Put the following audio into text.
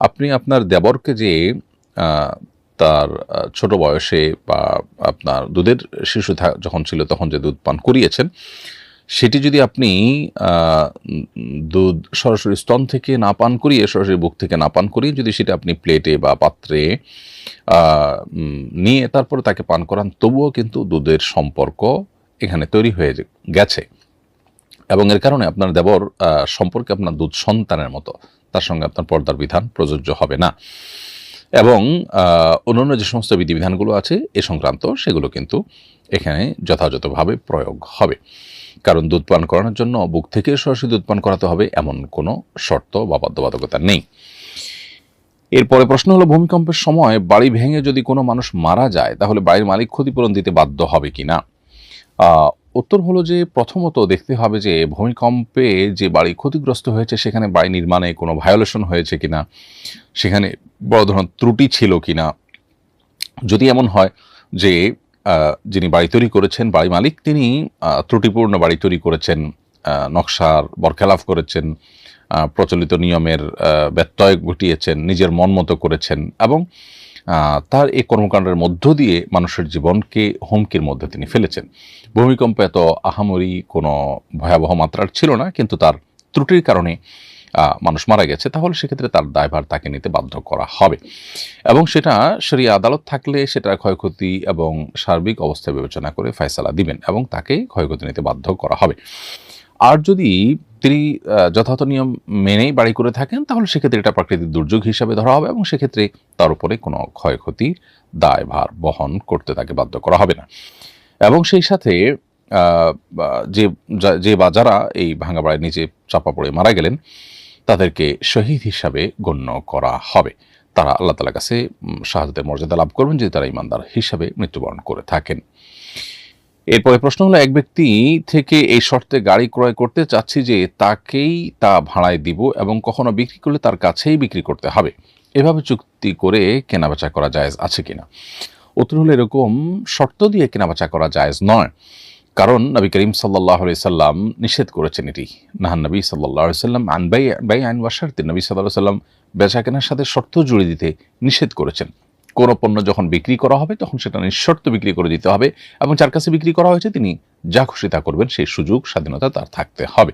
আপনি আপনার দেবরকে যে তার ছোট বয়সে বা আপনার দুধের শিশু যখন ছিল তখন যে দুধ পান করিয়েছেন, সেটি যদি আপনি দুধ সরাসরি স্তন থেকে না পান করিয়ে, সরাসরি বুক থেকে না পান করিয়ে যদি সেটা আপনি প্লেটে বা পাত্রে নিয়ে তারপরে তাকে পান করান, তবুও কিন্তু দুধের সম্পর্ক এখানে তৈরি হয়ে গেছে। এবং এর কারণে আপনার দেবর সম্পর্কে আপনার দুধ সন্তানের মতো। তার সঙ্গে আপনার পর্দার বিধান প্রযোজ্য হবে না। এবং অন্যান্য যে সমস্ত বিধিবিধানগুলো আছে এ সংক্রান্ত সেগুলো কিন্তু এখানে যথাযথভাবে প্রয়োগ হবে। কারণ দুধ পান করানোর জন্য বুক থেকে সরাসরি দুধ পান করাতে হবে এমন কোনো শর্ত বা বাধ্যবাধকতা নেই। এরপরে প্রশ্ন হলো ভূমিকম্পের সময় বাড়ি ভেঙে যদি কোনো মানুষ মারা যায় তাহলে বাড়ির মালিক ক্ষতিপূরণ দিতে বাধ্য হবে কিনা? আহ, উত্তর হলো যে প্রথমত দেখতে হবে যে ভূমিকম্পে যে বাড়ি ক্ষতিগ্রস্ত হয়েছে, সেখানে বাড়ি নির্মাণে কোনো ভায়োলেশন হয়েছে কিনা, সেখানে বড় ধরনের ত্রুটি ছিল কিনা। যদি এমন হয় যে যিনি বাড়ি তৈরি করেছেন, বাড়ি মালিক, তিনি ত্রুটিপূর্ণ বাড়ি তৈরি করেছেন নকশার বরখেলাফ করেছেন প্রচলিত নিয়মের ব্যত্যয় ঘটিয়েছেন, নিজের মন মতো করেছেন এবং তার এই কর্মকাণ্ডের মধ্য দিয়ে মানুষের জীবনকে হুমকির মধ্যে তিনি ফেলেছেন। ভূমিকম্প এত আহামরি কোনো ভয়াবহ মাত্রার ছিল না, কিন্তু তার ত্রুটির কারণে মানুষ মারা গেছে, তাহলে সেক্ষেত্রে তার দায়ভার তাকে নিতে বাধ্য করা হবে। এবং সেটা শরিয়া আদালত থাকলে সেটা ক্ষয়ক্ষতি এবং সার্বিক অবস্থা বিবেচনা করে ফয়সালা দিবেন এবং তাকে ক্ষয়ক্ষতি নিতে বাধ্য করা হবে। আর যদি তিনি যথাযথ নিয়ম মেনেই বাড়ি করে থাকেন, তাহলে সেক্ষেত্রে এটা প্রাকৃতিক দুর্যোগ হিসাবে ধরা হবে এবং সেক্ষেত্রে তার উপরে কোনো ক্ষয়ক্ষতির দায়ভার বহন করতে তাকে বাধ্য করা হবে না। এবং সেই সাথে যে যে বা যারা এই ভাঙা বাড়ির নিচে চাপা পড়ে মারা গেলেন, তাদেরকে শহীদ হিসাবে গণ্য করা হবে। তারা আল্লাহ তালার কাছে শাহাদাতের মর্যাদা লাভ করবেন যদি তারা ইমানদার হিসাবে মৃত্যুবরণ করে থাকেন। এরপরে প্রশ্ন হলো, এক ব্যক্তি থেকে এই শর্তে গাড়ি ক্রয় করতে চাচ্ছি যে তাকেই তা ভাড়ায় দিব এবং কখনো বিক্রি করলে তার কাছেই বিক্রি করতে হবে। এভাবে চুক্তি করে কেনাবেচা করা জায়েজ আছে কিনা? উত্তর হলো, এরকম শর্ত দিয়ে কেনাবেচা করা জায়েজ নয়। কারণ নবী করিম সাল্লাহ সাল্লাম নিষেধ করেছেন এটি। নাহান নবী সাল্লাহ সাল্লাম আন বাই আইন ওয়াশার্তি নবী সাল্লাহ সাল্লাম বেচা কেনার সাথে শর্ত জুড়ে দিতে নিষেধ করেছেন। কোনো পণ্য যখন বিক্রি করা হবে, তখন সেটা নিঃশর্ত বিক্রি করে দিতে হবে এবং যার কাছে বিক্রি করা হয়েছে তিনি যা খুশি তা করবেন, সেই সুযোগ, স্বাধীনতা তার থাকতে হবে।